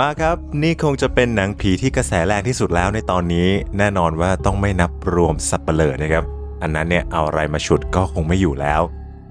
มาครับ นี่คงจะเป็นหนังผีที่กระแสแรงที่สุดแล้วในตอนนี้ แน่นอนว่าต้องไม่นับรวมสับเปลอนะครับ อันนั้นเนี่ยเอาอะไรมาฉุดก็คงไม่อยู่แล้ว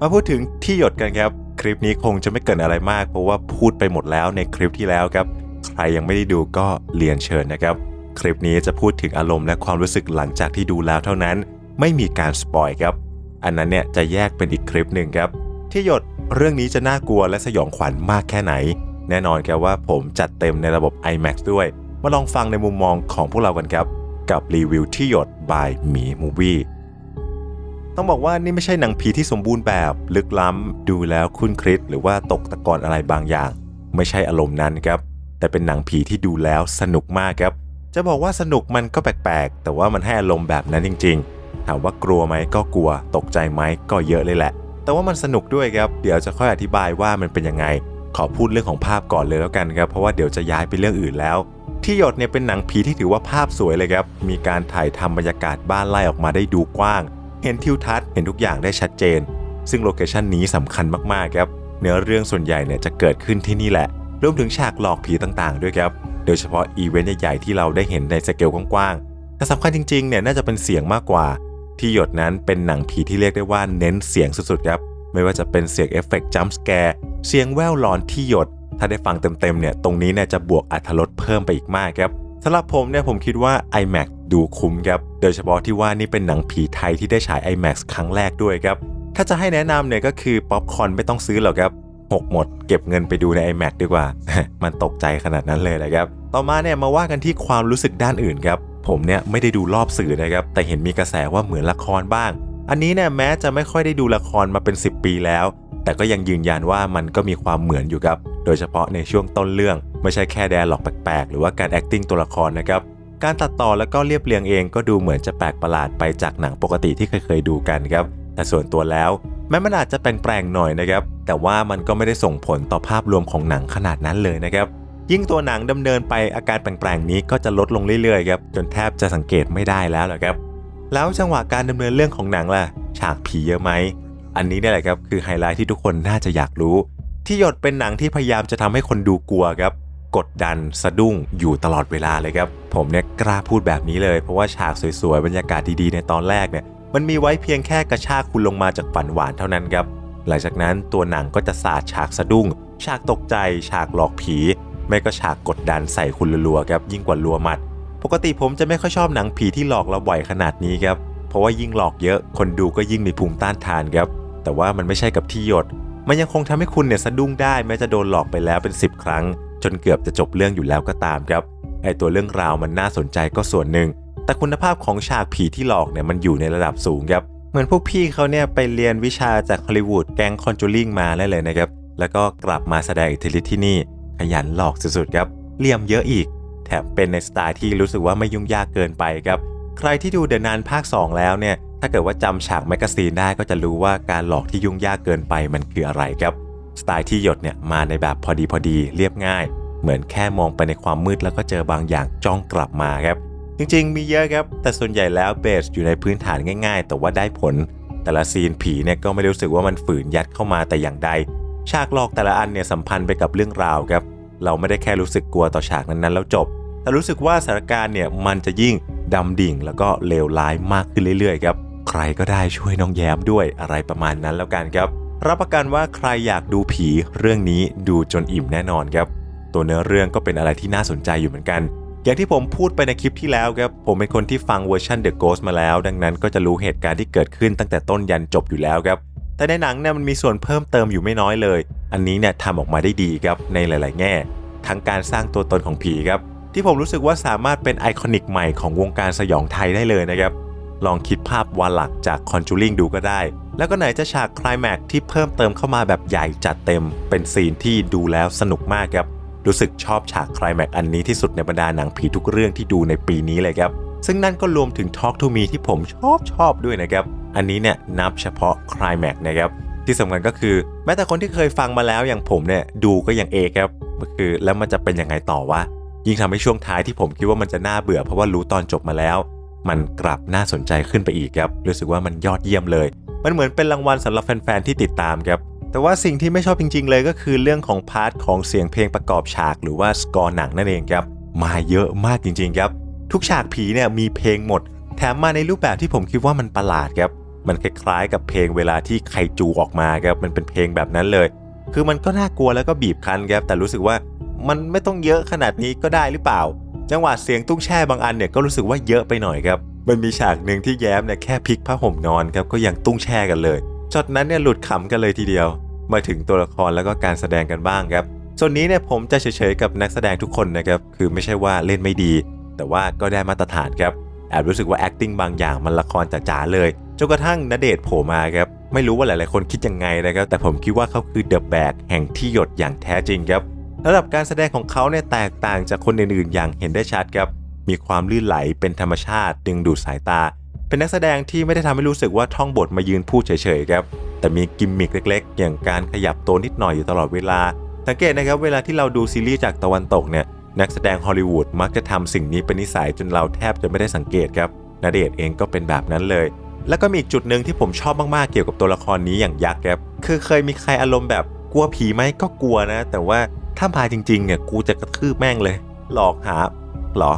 มาพูดถึงที่หยดกันครับ คลิปนี้คงจะไม่เกินอะไรมาก เพราะว่าพูดไปหมดแล้วในคลิปที่แล้วครับ ใครยังไม่ได้ดูก็เรียนเชิญนะครับ คลิปนี้จะพูดถึงอารมณ์และความรู้สึกหลังจากที่ดูแล้วเท่านั้น ไม่มีการสปอยครับ อันนั้นเนี่ยจะแยกเป็นอีกคลิปหนึ่งครับ ที่หยดเรื่องนี้จะน่ากลัวและสยองขวัญมากแค่ไหน แน่นอนครับว่าผมจัดเต็มในระบบ IMAX ด้วย มาลองฟังในมุมมองของพวกเรากันครับ กับรีวิวที่หยด by หมีมูวี่ต้องบอกว่านี่ไม่ใช่หนังผีที่สมบูรณ์แบบ ลึกล้ำ ดูแล้วคุ้นคลิดหรือว่าตกตะกอนอะไรบางอย่าง ไม่ใช่อารมณ์นั้นครับ แต่เป็นหนังผีที่ดูแล้วสนุกมากครับ จะบอกว่าสนุกมันก็แปลกๆ แต่ว่ามันให้อารมณ์แบบนั้นจริง ๆ ถามว่ากลัวไหมก็กลัว ตกใจไหมก็เยอะเลยแหละ แต่ว่ามันสนุกด้วยครับ เดี๋ยวจะค่อยอธิบายว่ามันเป็นยังไง ขอพูดเรื่องของภาพก่อนเลยแล้วกันครับเพราะว่าเดี๋ยวจะย้ายไปเรื่องอื่นแล้ว ที่หยดเนี่ยเป็นหนังผีที่ถือว่าภาพสวยเลยครับมีการถ่ายทำบรรยากาศบ้านไล่ออกมาได้ดูกว้าง เห็นทิวทัศน์เห็นทุกอย่างได้ชัดเจน ซึ่งโลเคชันนี้สำคัญมากๆครับเนื้อเรื่องส่วนใหญ่เนี่ยจะเกิดขึ้นที่นี่แหละรวมถึงฉากหลอกผีต่างๆ ด้วยครับโดยเฉพาะอีเวนต์ใหญ่ๆที่เราได้เห็นในสเกลกว้างๆแต่สำคัญจริงๆเนี่ยน่าจะเป็นเสียงมากกว่า ที่หยดนั้นเป็นหนังผีที่เรียกได้ว่าเน้นเสียงสุดๆครับไม่ว่าจะเป็นเสียงเอฟเฟกต์จัมป์แกร์ เสียงแววหลอนที่หยด ถ้าได้ฟังเต็มๆเนี่ยตรงนี้เนี่ยจะบวกอรรถรสเพิ่มไปอีกมากครับสำหรับผมเนี่ยผมคิดว่า iMac ดูคุ้มครับโดยเฉพาะที่ว่านี่เป็นหนังผีไทยที่ได้ฉาย iMac ครั้งแรกด้วยครับถ้าจะให้แนะนำเนี่ยก็คือป๊อปคอนไม่ต้องซื้อหรอกครับหกหมดเก็บเงินไปดูใน iMac ดีกว่า มันตกใจขนาดนั้นเลยนะครับ ต่อมาเนี่ยมาว่ากันที่ความรู้สึกด้านอื่นครับ ผมเนี่ยไม่ได้ดูรอบสื่อนะครับ แต่เห็นมีกระแสว่าเหมือนละครบ้าง อันนี้เนี่ยแม้จะไม่ค่อยได้ดูละครมาเป็น 10 ปีแล้ว แต่ก็ยังยืนยันว่ามันก็มีความเหมือนอยู่ครับ โดยเฉพาะในช่วงต้นเรื่อง ไม่ใช่แค่แดร์หลอกแปลกๆ หรือว่าการ acting ตัวละครนะครับ การตัดต่อแล้วก็เรียบเรียงเองก็ดูเหมือนจะแปลกประหลาดไปจากหนังปกติที่เคยๆดูกันครับ แต่ส่วนตัวแล้วแม้มันอาจจะแปลงๆหน่อยนะครับ แต่ว่ามันก็ไม่ได้ส่งผลต่อภาพรวมของหนังขนาดนั้นเลยนะครับ ยิ่งตัวหนังดำเนินไปอาการแปลงๆนี้ก็จะลดลงเรื่อยๆครับ จนแทบจะสังเกตไม่ได้แล้วแหละครับ แล้วจังหวะการดำเนินเรื่องของหนังล่ะ ฉากผีเยอะไหม อันนี้เนี่ยแหละครับคือไฮไลท์ที่ทุกคนน่าจะอยากรู้ ที่หยดเป็นหนังที่พยายามจะทำให้คนดูกลัวครับ กดดันสะดุ้งอยู่ตลอดเวลาเลยครับ ผมเนี่ยกล้าพูดแบบนี้เลย เพราะว่าฉากสวยๆบรรยากาศดีๆในตอนแรกเนี่ยมันมีไว้เพียงแค่กระชากคุณลงมาจากฝันหวานเท่านั้นครับหลังจากนั้นตัวหนังก็จะสาดฉากสะดุ้ง ฉากตกใจ ฉากหลอกผี ไม่ก็ฉากกดดันใส่คุณรัวๆครับยิ่งกว่ารัวหมัด ปกติผมจะไม่ค่อยชอบหนังผีที่หลอกเราบ่อยขนาดนี้ครับเพราะว่ายิ่งหลอกเยอะคนดูก็ยิ่งมีภูมิต้านทานครับ แต่ว่ามันไม่ใช่กับที่หยด มันยังคงทำให้คุณเนี่ยสะดุ้งได้แม้จะโดนหลอกไปแล้วเป็น 10 ครั้ง จนเกือบจะจบเรื่องอยู่แล้วก็ตามครับ ไอตัวเรื่องราวมันน่าสนใจก็ส่วนหนึ่ง แต่คุณภาพของฉากผีที่หลอกเนี่ยมันอยู่ในระดับสูงครับ เหมือนพวกพี่เขาเนี่ยไปเรียนวิชาจากฮอลลีวูดแก๊งคอนจูริงมาได้เลยนะครับ แล้วก็กลับมาแสดงอิทธิฤทธิ์ที่นี่ ขยันหลอกสุดๆครับ เลี่ยมเยอะอีก แถมเป็นในสไตล์ที่รู้สึกว่าไม่ยุ่งยากเกินไปครับ ใครที่ดูเดอะนานภาค 2 แล้วเนี่ย ถ้าเกิดว่าจำฉากแมกกาซีนได้ก็จะรู้ว่าการหลอกที่ยุ่งยากเกินไปมันคืออะไรครับ สไตล์ที่หยดเนี่ยมาในแบบพอดีพอดีเรียบง่าย เหมือนแค่มองไปในความมืดแล้วก็เจอบางอย่างจ้องกลับมาครับ จริงๆ มีเยอะครับ แต่ส่วนใหญ่แล้วเบสอยู่ในพื้นฐานง่าย ๆ แต่ว่าได้ผล แต่ละซีนผีเนี่ยก็ไม่รู้สึกว่ามันฝืนยัดเข้ามาแต่อย่างใด ฉากหลอกแต่ละอันเนี่ยสัมพันธ์ไปกับเรื่องราวครับ เราไม่ได้แค่รู้สึกกลัวต่อฉากนั้นๆแล้วจบ แต่รู้สึกว่าสถานการณ์เนี่ยมันจะยิ่งดำดิ่งแล้วก็เลวร้ายมากขึ้นเรื่อยๆครับ ใครก็ได้ช่วยน้องแย้มด้วยอะไรประมาณนั้นแล้วกันครับ รับประกันว่าใครอยากดูผีเรื่องนี้ดูจนอิ่มแน่นอนครับ ตัวเนื้อเรื่องก็เป็นอะไรที่น่าสนใจอยู่เหมือนกัน อย่างที่ผมพูดไปในคลิปที่แล้วครับ ผมเป็นคนที่ฟังเวอร์ชัน The Ghost มาแล้ว ดังนั้นก็จะรู้เหตุการณ์ที่เกิดขึ้นตั้งแต่ต้นยันจบอยู่แล้วครับ แต่ในหนังเนี่ยมันมีส่วนเพิ่มเติมอยู่ไม่น้อยเลย อันนี้เนี่ยทำออกมาได้ดีครับในหลาย ๆ แง่ ทั้งการสร้างตัวตนของผีครับที่ผมรู้สึกว่าสามารถเป็นไอคอนิกใหม่ของวงการสยองไทยได้เลยนะครับ ลองคิดภาพวาหลักจากคอนจูริงดูก็ได้ แล้วก็ไหนจะฉากคลายแม็กที่เพิ่มเติมเข้ามาแบบใหญ่จัดเต็ม เป็นซีนที่ดูแล้วสนุกมากครับ รู้สึกชอบฉากคลายแม็กอันนี้ที่สุดในบรรดาหนังผีทุกเรื่องที่ดูในปีนี้เลยครับ ซึ่งนั่นก็รวมถึง Talk to Me ที่ผมชอบชอบด้วยนะครับ อันนี้เนี่ยนับเฉพาะคลายแม็กนะครับที่สำคัญก็คือแม้แต่คนที่เคยฟังมาแล้วอย่างผมเนี่ยดูก็ยังเอครับก็คือแล้วมันจะเป็นยังไงต่อวะยิ่งทำให้ช่วงท้ายที่ผมคิดว่ามันจะน่าเบื่อเพราะว่ารู้ตอนจบมาแล้ว มันกลับน่าสนใจขึ้นไปอีกครับรู้สึกว่ามันยอดเยี่ยมเลย มันเหมือนเป็นรางวัลสำหรับแฟนๆที่ติดตามครับแต่ว่าสิ่งที่ไม่ชอบจริง ๆ เลยก็คือเรื่องของพาร์ทของเสียงเพลงประกอบฉากหรือว่าสกอร์หนังนั่นเองครับมาเยอะมากจริงๆครับทุกฉากผีเนี่ยมีเพลงหมด แถมมาในรูปแบบที่ผมคิดว่ามันประหลาดครับมันคล้ายๆกับเพลงเวลาที่ไคจูออกมาครับมันเป็นเพลงแบบนั้นเลย คือมันก็น่ากลัวแล้วก็บีบคั้นครับแต่รู้สึกว่ามันไม่ต้องเยอะขนาดนี้ก็ได้หรือเปล่า จังหวะเสียงตุ้งแช่บางอันเนี่ยก็รู้สึกว่าเยอะไปหน่อยครับมันมีฉากหนึ่งที่แย้มเนี่ยแค่พลิกผ้าห่มนอนครับก็ยังตุ้งแช่กันเลยช็อตนั้นเนี่ยหลุดขำกันเลยทีเดียว มาถึงตัวละครแล้วก็การแสดงกันบ้างครับส่วนนี้เนี่ยผมจะเฉยๆกับนักแสดงทุกคนนะครับคือไม่ใช่ว่าเล่นไม่ดี แต่ว่าก็ได้มาตรฐานครับแอบรู้สึกว่า acting บางอย่างมันละครจ๋าๆเลยจนกระทั่งณเดชโผล่มาครับไม่รู้ว่าหลายๆคนคิดยังไงนะครับแต่ผมคิดว่าเขาคือเดอะแบกแห่งที่หยดอย่างแท้จริงครับ ระดับการแสดงของเขาเนี่ยแตกต่างจากคนอื่นๆ อย่างเห็นได้ชัดครับ มีความลื่นไหลเป็นธรรมชาติ ดึงดูดสายตา เป็นนักแสดงที่ไม่ได้ทำให้รู้สึกว่าท่องบทมายืนพูดเฉยๆครับ แต่มีกิมมิคเล็กๆ อย่างการขยับตัวนิดหน่อยอยู่ตลอดเวลา สังเกตนะครับเวลาที่เราดูซีรีส์จากตะวันตกเนี่ยนักแสดงฮอลลีวูดมักจะทำสิ่งนี้เป็นนิสัยจนเราแทบจะไม่ได้สังเกตครับณเดชเองก็เป็นแบบนั้นเลย แล้วก็มีอีกจุดหนึ่งที่ผมชอบมากๆเกี่ยวกับตัวละครนี้อย่างยักษ์ครับคือเคยมีใครอารมณ์แบบ กลัวผีไหมก็กลัวนะ แต่ว่าถ้ามาจริงๆเนี่ยกูจะกระทืบแม่งเลย หลอกหาหรอ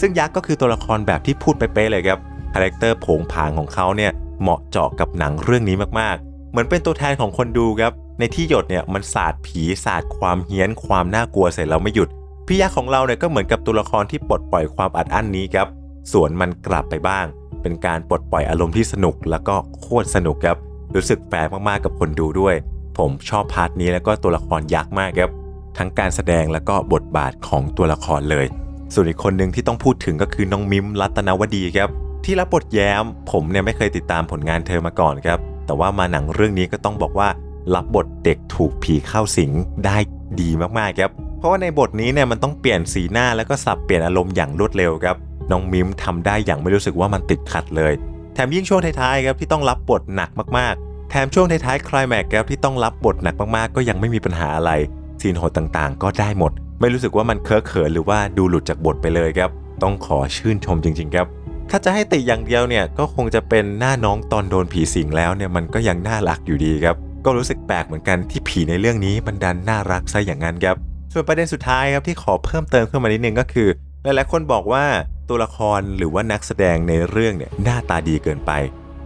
ซึ่งยักษ์ก็คือตัวละครแบบที่พูดไปเป๊ะเลยครับคาแรคเตอร์ผงผางของเขาเนี่ยเหมาะเจาะกับหนังเรื่องนี้มากๆ เหมือนเป็นตัวแทนของคนดูครับ ในที่หยดเนี่ยมันศาสตร์ผีศาสตร์ความเฮี้ยนความน่ากลัวเสร็จแล้วไม่หยุด พี่ยักษ์ของเราเนี่ยก็เหมือนกับตัวละครที่ปลดปล่อยความอัดอั้นนี้ครับส่วนมันกลับไปบ้าง เป็นการปลดปล่อยอารมณ์ที่สนุกแล้วก็โคตรสนุกครับ รู้สึกแฟร์มากๆกับคนดูด้วย ผมชอบพาร์ทนี้แล้วก็ตัวละครยักษ์มากครับ ทั้งการแสดงแล้วก็บทบาทของตัวละครเลย ส่วนอีกคนหนึ่งที่ต้องพูดถึงก็คือน้องมิมรัตนวดีครับ ที่รับบทแย้ม ผมเนี่ยไม่เคยติดตามผลงานเธอมาก่อนครับ แต่ว่ามาหนังเรื่องนี้ก็ต้องบอกว่า รับบทเด็กถูกผีเข้าสิงได้ดีมากๆครับ เพราะว่าในบทนี้เนี่ยมันต้องเปลี่ยนสีหน้าแล้วก็สับเปลี่ยนอารมณ์อย่างรวดเร็วครับน้องมิมทำได้อย่างไม่รู้สึกว่ามันติดขัดเลย แถมยิ่งช่วงท้ายๆครับที่ต้องรับบทหนักมากๆ แถมช่วงท้ายๆคลายแม็กครับที่ต้องรับบทหนักมากๆ ก็ยังไม่มีปัญหาอะไร ซีนโหดต่างๆ ก็ได้หมด ไม่รู้สึกว่ามันเคอะเขินหรือว่าดูหลุดจากบทไปเลยครับ ต้องขอชื่นชมจริงๆครับ ถ้าจะให้ติอย่างเดียวเนี่ยก็คงจะเป็นหน้าน้องตอนโดนผีสิงแล้วเนี่ยมันก็ยังน่ารักอยู่ดีครับ ก็รู้สึกแปลกเหมือนกันที่ผีในเรื่องนี้มันดันน่ารักซะอย่างนั้นครับส่วนประเด็นสุดท้ายครับที่ขอเพิ่มเติมขึ้นมานิดนึงก็คือ หลายๆคนบอกว่าตัวละครหรือว่านักแสดงในเรื่องเนี่ยหน้าตาดีเกินไป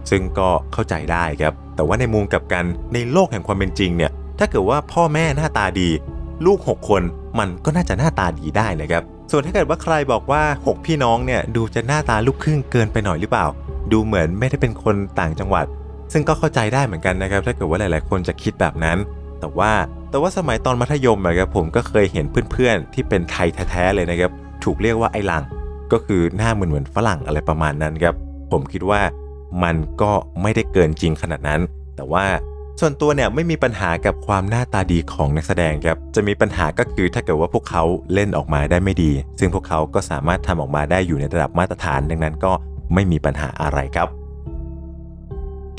ซึ่งก็เข้าใจได้ครับ แต่ว่าในมุมกลับกันในโลกแห่งความเป็นจริงเนี่ยถ้าเกิดว่าพ่อแม่หน้าตาดี ลูก 6 คนมันก็น่าจะหน้าตาดีได้นะครับส่วนถ้าเกิดว่าใครบอกว่า 6 พี่น้องเนี่ยดูจะหน้าตาลูกครึ่งเกินไปหน่อยหรือเปล่า ดูเหมือนไม่ได้เป็นคนต่างจังหวัด ซึ่งก็เข้าใจได้เหมือนกันนะครับถ้าเกิดว่าหลาย ๆ คนจะคิดแบบนั้น แต่ว่าแต่ว่าสมัยตอนมัธยมอะครับผมก็เคยเห็นเพื่อน ๆ ที่เป็นไทยแท้ๆเลยนะครับถูกเรียกว่าไอ้หลังก็คือหน้าเหมือนเหมือนฝรั่งอะไรประมาณนั้นครับผมคิดว่า มันก็ไม่ได้เกินจริงขนาดนั้น แต่ว่าส่วนตัวเนี่ยไม่มีปัญหากับความหน้าตาดีของนักแสดงครับ จะมีปัญหาก็คือถ้าเกิดว่าพวกเขาเล่นออกมาได้ไม่ดี ซึ่งพวกเขาก็สามารถทำออกมาได้อยู่ในระดับมาตรฐาน ดังนั้นก็ไม่มีปัญหาอะไรครับ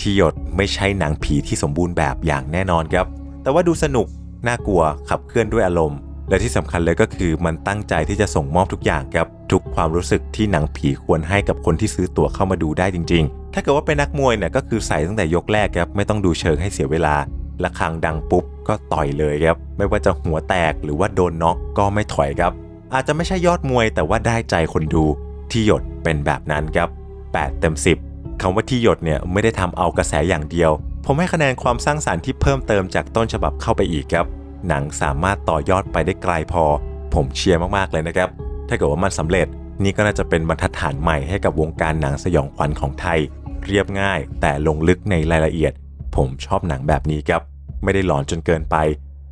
ที่หยดไม่ใช่หนังผีที่สมบูรณ์แบบอย่างแน่นอนครับ แต่ว่าดูสนุก น่ากลัว ขับเคลื่อนด้วยอารมณ์ และที่สำคัญเลยก็คือมันตั้งใจที่จะส่งมอบทุกอย่างครับ ทุกความรู้สึกที่หนังผีควรให้กับคนที่ซื้อตั๋วเข้ามาดูได้จริง ๆ ถ้าเกิดว่าเป็นนักมวยเนี่ยก็คือใส่ตั้งแต่ยกแรกครับไม่ต้องดูเชิงให้เสียเวลาระฆังดังปุ๊บก็ต่อยเลยครับ ไม่ว่าจะหัวแตกหรือว่าโดนน็อกก็ไม่ถอยครับ อาจจะไม่ใช่ยอดมวยแต่ว่าได้ใจคนดูที่หยดเป็นแบบนั้นครับ 8 เต็ม 10คำว่าที่หยดเนี่ยไม่ได้ทำเอากระแสอย่างเดียว ผมให้คะแนนความสร้างสารรค์ที่เพิ่มเติมจากต้นฉบับเข้าไปอีกครับ หนังสามารถต่อยอดไปได้ไกลพอ ผมเชียร์มากๆเลยนะครับ ถ้าเกิดว่ามันสำเร็จ นี่ก็น่าจะเป็นบรรทัดฐานใหม่ให้กับวงการหนังสยองขวัญของไทย เรียบง่าย แต่ลงลึกในรายละเอียด ผมชอบหนังแบบนี้ครับ ไม่ได้หลอนจนเกินไป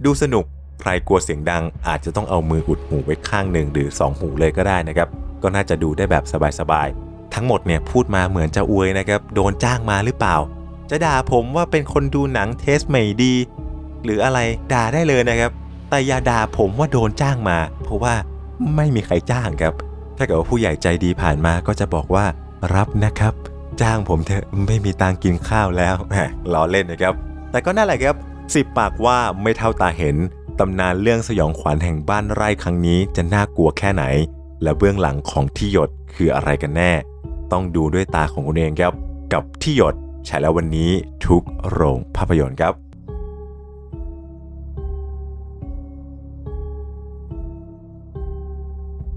ดูสนุก ใครกลัวเสียงดัง อาจจะต้องเอามืออุดหูไว้ข้างหนึ่งหรือ 2 หูเลยก็ได้นะครับ ก็น่าจะดูได้แบบสบายๆ ทั้งหมดเนี่ยพูดมาเหมือนจะอวยนะครับ โดนจ้างมาหรือเปล่า จะด่าผมว่าเป็นคนดูหนังเทสไม่ดี หรืออะไรด่าได้เลยนะครับ แต่อย่าด่าผมว่าโดนจ้างมา เพราะว่าไม่มีใครจ้างครับ ถ้าเกิดว่าผู้ใหญ่ใจดีผ่านมาก็จะบอกว่ารับนะครับ จ้างผมเถอะไม่มีตังกินข้าวแล้วแหมล้อเล่นนะครับ แต่ก็นั่นแหละครับสิบปากว่าไม่เท่าตาเห็นตำนานเรื่องสยองขวัญแห่งบ้านไร่ครั้งนี้จะน่ากลัวแค่ไหน และเบื้องหลังของที่หยดคืออะไรกันแน่ ต้องดูด้วยตาของคุณเองครับ กับที่หยดฉายแล้ววันนี้ทุกโรงภาพยนตร์ครับ